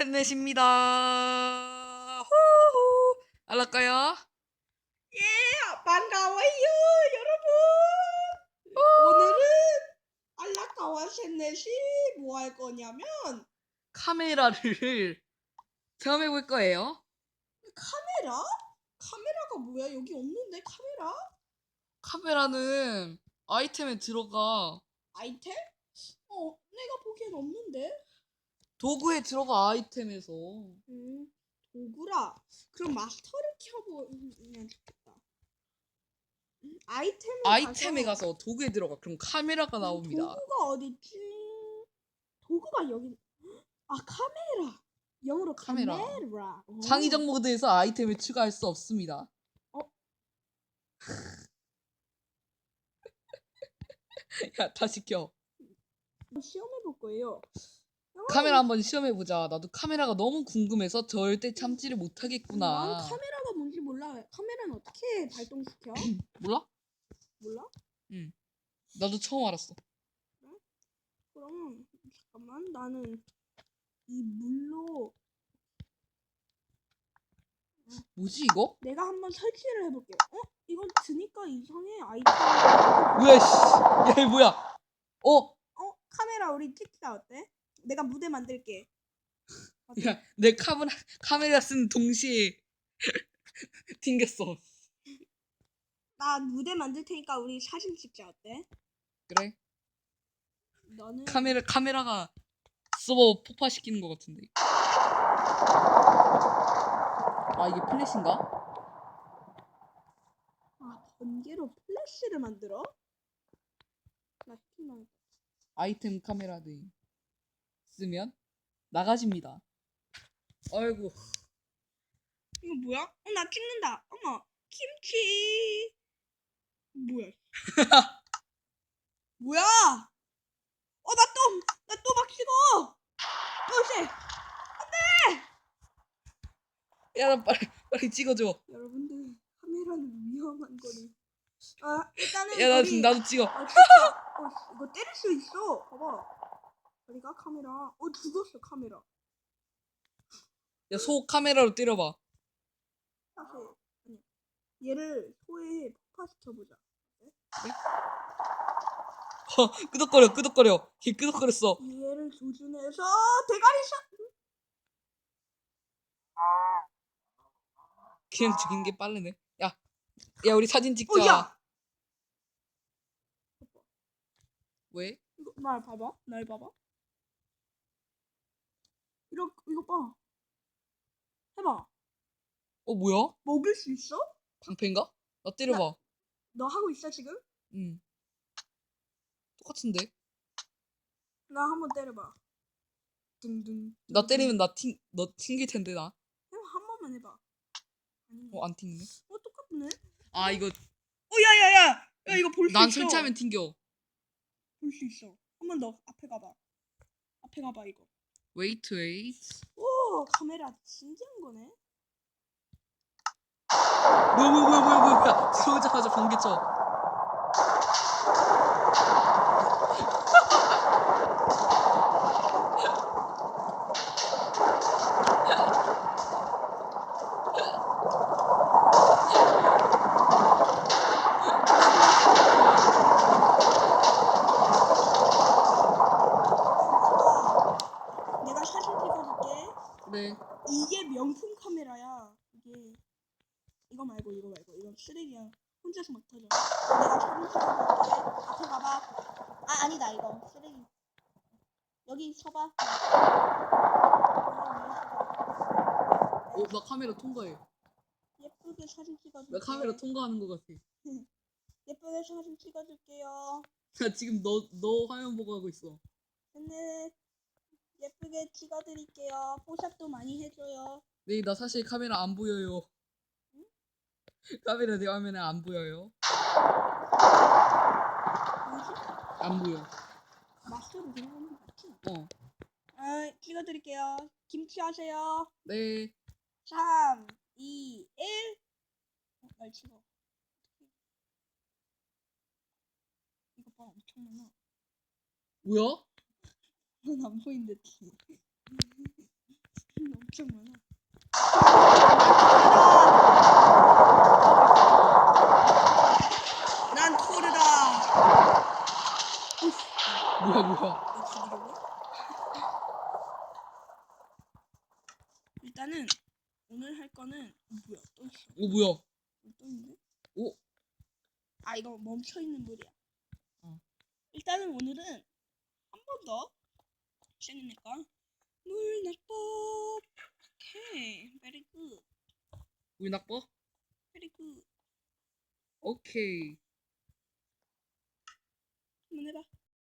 셋넷입니다. 호호. 알랄까요? 예, 반가워요, 여러분. 오늘은 알라카와 셋넷이 뭐 할 거냐면 카메라를 체험해 볼 거예요. 카메라? 카메라가 뭐야? 여기 없는데 카메라? 카메라는 아이템에 들어가 아이템? 어, 내가 보기엔 없는데. 도구에 들어가 아이템에서 음, 도구라. 그럼 마스터를 켜보면 좋겠다. 음, 아이템을 아이템에 가서 도구에 들어가 그럼 카메라가 음, 나옵니다. 도구가 어딨지? 도구가 여기. 아 카메라. 영어로 카메라. 카메라. 어. 창의적 모드에서 아이템을 추가할 수 없습니다. 어? 야 다시 켜. 시험해 볼 거예요. 카메라 한번 시험해 보자. 나도 카메라가 너무 궁금해서 절대 참지를 난 못하겠구나. 카메라가 뭔지 몰라. 카메라는 어떻게 발동시켜? 몰라? 몰라? 나도 처음 알았어. 그럼 잠깐만 나는 이 물로 뭐지 이거? 내가 한번 설치를 해볼게. 어? 이건 드니까 이상해 아이템. 뭐야 씨. 야 이거 뭐야? 어? 어? 카메라 우리 찍자 어때? 내가 무대 만들게. 어때? 야, 내 카메라 카메라 쓴 동시에 튕겼어. 나 무대 만들 테니까 우리 사진 찍자 어때? 그래? 너는 카메라 카메라가 서버 폭파시키는 것 같은데. 아 이게 플래시인가? 아 번개로 플래시를 만들어? 나 아이템 카메라 들 쓰면 나가집니다. 아이고 이거 뭐야? 어, 나 찍는다. 어머, 김치. 뭐야? 뭐야? 어, 나 또, 나 또 막 찍어. 어, 씨. 야나 빨리 빨리 찍어줘. 여러분들, 카메라는 위험한 거는. 아, 일단은. 야 나 우리- 지금 나도 찍어. 아, 진짜. 어, 씨, 이거 때릴 수 있어. 봐봐. 우리가 카메라. 어, 죽었어, 카메라. 야 소 카메라로 때려봐. 사실. 아니. 얘를 소에 폭파시켜보자. 어, 끄덕거려 끄덕거려. 걔 끄덕거렸어. 얘를 조준해서 대가리 샷. 그냥 죽인 게 빠르네. 야, 야 우리 사진 찍자. 어, 야! 왜? 이거 날 봐봐. 날 봐봐. 이거 이거 봐. 해봐. 어 뭐야? 먹을 수 있어? 방패인가? 나 때려봐. 너 하고 있어 지금? 응. 똑같은데? 나 한번 때려봐. 둥둥. 나 때리면 나 튕, 너 튕길 텐데 나. 해봐 한 번만 해봐. 아니. 어 안 튕기네. 어 똑같네. 아 이거 어 야야야. 야 이거 볼 수 있어. 난 설치하면 튕겨. 볼 수 있어. 한 번 더 앞에 가봐. 앞에 가봐 이거. Wait, wait. 오 카메라 진지한 거네. 뭐야 뭐야 뭐야 뭐야 뭐야. 들어오자마자 번개 쳐. 내가 사진 찍어줄게. 그래. 이게 명품 카메라야. 이게 이거 말고 이거 말고 이건 쓰레기야. 혼자서 못 하죠. 내가 찍어줄게. 앞에 봐봐. 아 아니다 이거 쓰레기. 여기 서봐. 어 나 카메라 통과해. 예쁘게 사진 찍어줄게. 나 카메라 통과하는 것 같아. 예쁘게 사진 찍어줄게요. 나 지금 너 너 화면 보고 하고 있어. 네. 예쁘게 찍어드릴게요. 포샵도 많이 해줘요. 네, 나 사실 카메라 안 보여요. 카메라 내 화면에 안 보여요. 안 보여. 들어가는 거 맞지? 어. 아, 찍어드릴게요. 김치 하세요. 네. 3, 2, 1. 어, 날 찍어. 이거 봐, 엄청 많아. 뭐야? 넌안 보이는데 뒤. 엄청 많아. 난 토르다. 뭐야 뭐야 나 죽이려고? 일단은 오늘 할 거는 어, 뭐야 또 있어. 오 뭐야 또 있네. 오 아 이거 멈춰 있는 물이야. 어. 일단은 오늘은 한 번더 시작이니까 물납법. 오케이, good, 우리 낙법 very good. 오케이